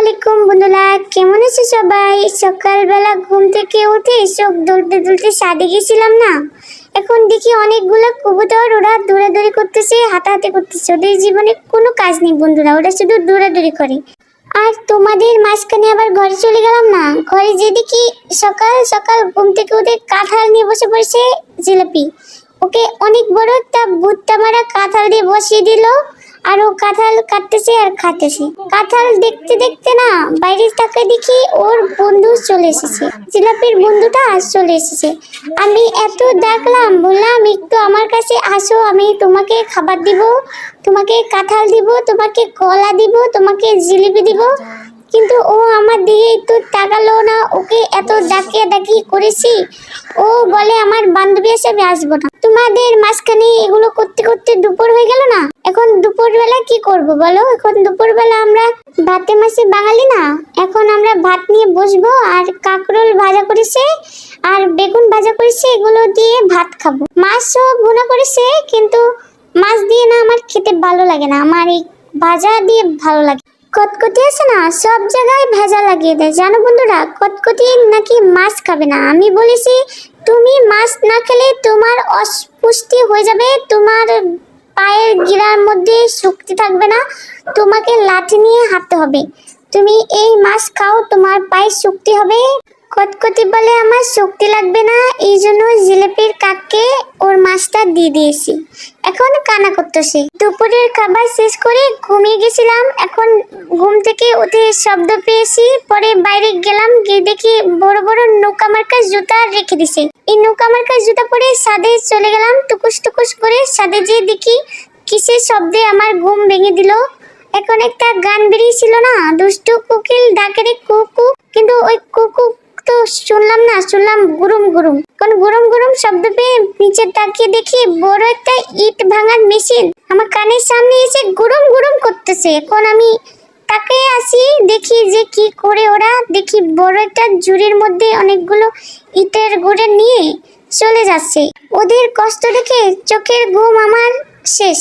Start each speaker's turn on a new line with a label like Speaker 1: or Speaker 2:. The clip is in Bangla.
Speaker 1: আলাইকুম বন্ধুরা, কেমন আছো সবাই? সকালবেলা ঘুম থেকে উঠে চোখ দুলতে দুলতে সাদে গেছিলাম না? এখন দেখি অনেকগুলো কবুতর ওরা দৌড়াদৌড়ি করতেছে হাতাহাতি করতেছে। ওদের জীবনে কোনো কাজ নেই বন্ধুরা, ওরা শুধু দৌড়াদৌড়ি করে। আর তোমাদের মাঝখানে আবার ঘরে চলে গেলাম না? ঘরে যে দেখি সকাল সকাল ঘুম থেকে উঠে কাঁঠাল নিয়ে বসে পড়েছে জিলাপি। ওকে অনেক বড় একটা ভুট্টা মারা কাঁঠাল দিয়ে বসিয়ে দিল। কাঁঠাল কাটতেছে আর খাতেছে কাঁঠাল দেখতে দেখতে না বাইরে তাকে দেখি ওর বন্ধু চলে এসেছে। জিলাপির বন্ধুটা আজ চলে এসেছে। আমি এত ডাকলাম, বললাম, একটু আমার কাছে আসো, আমি তোমাকে খাবার দিব, তোমাকে কাঁঠাল দিব, তোমাকে কলা দিব, তোমাকে জিলিপি দিব। কিন্তু ও আমার দিকে একটু তাকালো না, ওকে এত ডাকিয়ে ডাকি করেছি। ও বলে, আমার বান্ধবী এসে আমি আসব না। তোমাদের মাঝখানে এগুলো করতে করতে দুপুর হয়ে গেল না? এখন দুপুরবেলা কি করব বলো? এখন দুপুরবেলা আমরা ভাতে মাসে বাঙালি না? এখন আমরা ভাত নিয়ে বসবো আর কাকরোল ভাজা করেছে আর বেগুন ভাজা করেছে, এগুলো দিয়ে ভাত খাব। মাছও ভুনা করেছে, কিন্তু মাছ দিয়ে না আমার খেতে ভালো লাগে না। আমার এই ভাজা দিয়ে ভালো লাগে। কটকটি আছে না, সব জায়গায় ভেজা লাগিয়ে দেয়। জানো বন্ধুরা, কটকটি নাকি মাছ খাবে না? আমি বলেছি, তুমি মাছ না খেলে তোমার অস্পুষ্টি হয়ে যাবে, তোমার পায়ের গিরার মধ্যে শক্তি থাকবে না, তোমাকে লাঠি নিয়ে হাঁটতে হবে। তুমি এই মাছ খাও, তোমার পায়ে শক্তি হবে। কটকটি বলে আমার শক্তি লাগবে না এই জন্য জিলেপির কাককে ওর মাছটা দিয়ে দিয়েছি। এখন কানা করতেছে। দুপুরের খাবার শেষ করে ঘুমিয়ে গেছিলাম। এখন ঘুম থেকে উঠে শব্দ পেয়েছি, পরে বাইরে গেলাম, গিয়ে দেখি বড় বড় নৌকা মার্কা জুতা রেখে দিছে। এই নৌকা মার্কা জুতা পরে সাদে চলে গেলাম, টুকুস টুকুস করে সাদে যেয়ে দেখি কিসের শব্দে আমার ঘুম ভেঙে দিল। এখন একটা গান বেরিয়েছিল না, দুষ্টু কোকিল ডাকে রে কুকু, কিন্তু ওই কুকু তো শুনলাম না, শুনলাম গুরুম গুরুম। কোন গুরুম গুরুম শব্দ পেয়ে নিচে তাকিয়ে দেখি বড় একটা ইট ভাঙার মেশিন। আমার কানের সামনে এসে গুরুম গুরুম করতেছে। এখন আমি তাকে আসি, দেখি যে কি করে ওরা। দেখি বড় একটা ঝুড়ির মধ্যে অনেকগুলো ইটের গুঁড়ে নিয়ে চলে যাচ্ছে। ওদের কষ্ট দেখে চোখের ঘুম আমার শেষ।